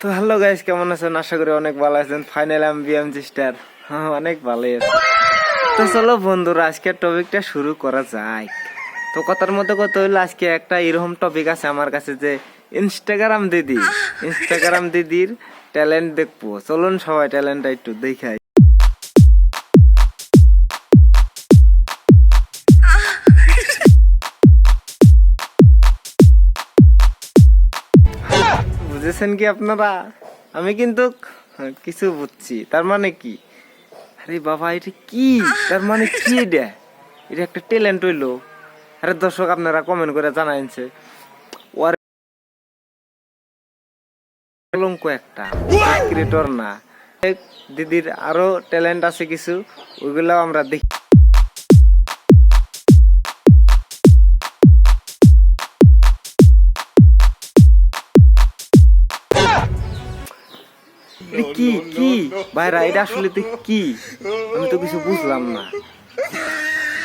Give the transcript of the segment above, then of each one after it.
তো hello guys কেমন আছেন? আশা করি অনেক ভালো আছেন। ফাইনাল আমি বিএম স্টার হ্যাঁ অনেক ভালোই আছে। তো চলো বন্ধুরা আজকের টপিকটা শুরু করা যায় তো কথার মধ্যে কত হইল আজকে একটা এরকম টপিক আছে আমার কাছে যে ইনস্টাগ্রাম দিদি ইনস্টাগ্রাম দিদির ট্যালেন্ট দেখব। চলুন সবাই ট্যালেন্টটা একটু দেখাই। বুঝেছেন কি আপনারা? আমি কিন্তু কিছু বুঝছি। তার মানে কি? আরে বাবা এটা কি? তার মানে কি এটা? এটা একটা ট্যালেন্ট হইল। আরে দর্শক আপনারা কমেন্ট করে জানাইছে ওর কলঙ্ক একটা। ক্রিয়েটর না। দিদির আরও ট্যালেন্ট আছে কিছু। ওইগুলো আমরা দেখি। কি কি? ভাইরা এটা আসলে তো কি? আমি তো কিছু বুঝলাম না।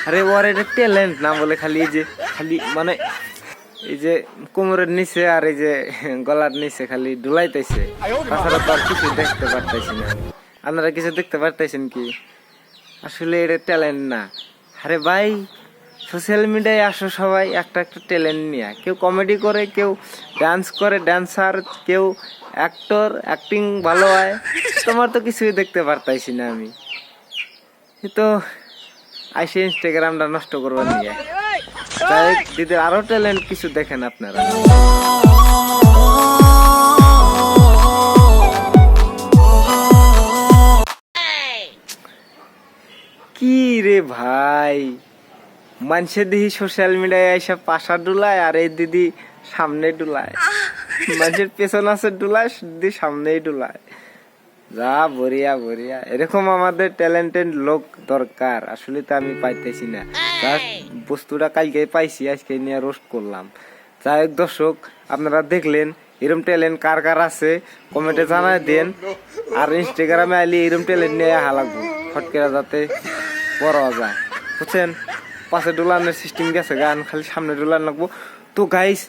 আরে ওর এটা ট্যালেন্ট না বলে খালি এই যে খালি মানে এই যে কোমরের নিচে আর এই যে গলার নিচে খালি ডুলাইতেছে তাছাড়া তো আর কিছু দেখতে পারতেছি না। আপনারা কিছু দেখতে পারতেছেন কি? আসলে এটা ট্যালেন্ট না। আরে ভাই সোশ্যাল মিডিয়ায় আসো সবাই, একটা একটা ট্যালেন্ট নিয়ে। কেউ কমেডি করে, কেউ ডান্স করে, ডান্সার, কেউ অ্যাক্টর, অ্যাক্টিং ভালো হয়। তোমার তো কিছুই দেখতে পারতাইছি না আমি। তো আইসে ইনস্টাগ্রামটা নষ্ট করবার নিয়ে তাই দিদির আরও ট্যালেন্ট কিছু দেখেন আপনারা। কি রে ভাই? মানুষে দেখি সোশ্যাল মিডিয়ায় এসে পাশা ডুলায় আর এই দিদি সামনে ডুলায়। মানুষের পেছন আছে ডুলায়, দিদি সামনেই ডুলায়। যা বরিয়া বরিয়া এরকম আমাদের ট্যালেন্টেড লোক দরকার। আসলে তো আমি পাইতেছি না। বস্তুটা কালকে পাইছি, আজকে নিয়ে রোস্ট করলাম। যাই হোক দর্শক, আপনারা দেখলেন এরম ট্যালেন্ট কার কার আছে? কমেন্টে জানাই দেন। আর ইনস্টাগ্রামে আইলে এরম ট্যালেন্ট নিয়ে আহা লাগবো ফটকেরা যাতে বড় যায়। বুঝছেন? পাশে ডোলানোর সিস্টেম গেছে গান খালি সামনে ডোলান লাগবো। তো গাইস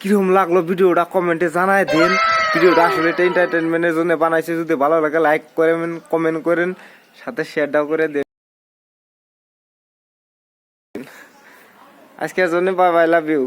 কিরম লাগল ভিডিওটা কমেন্টে জানায় দেন। ভিডিওটা আসলে এন্টারটেনমেন্টের জন্য বানাইছে। যদি ভালো লাগে লাইক করেন কমেন্ট করেন, সাথে শেয়ারটাও করে দেন। আজকের জন্য বাই বাই লাভ ইউ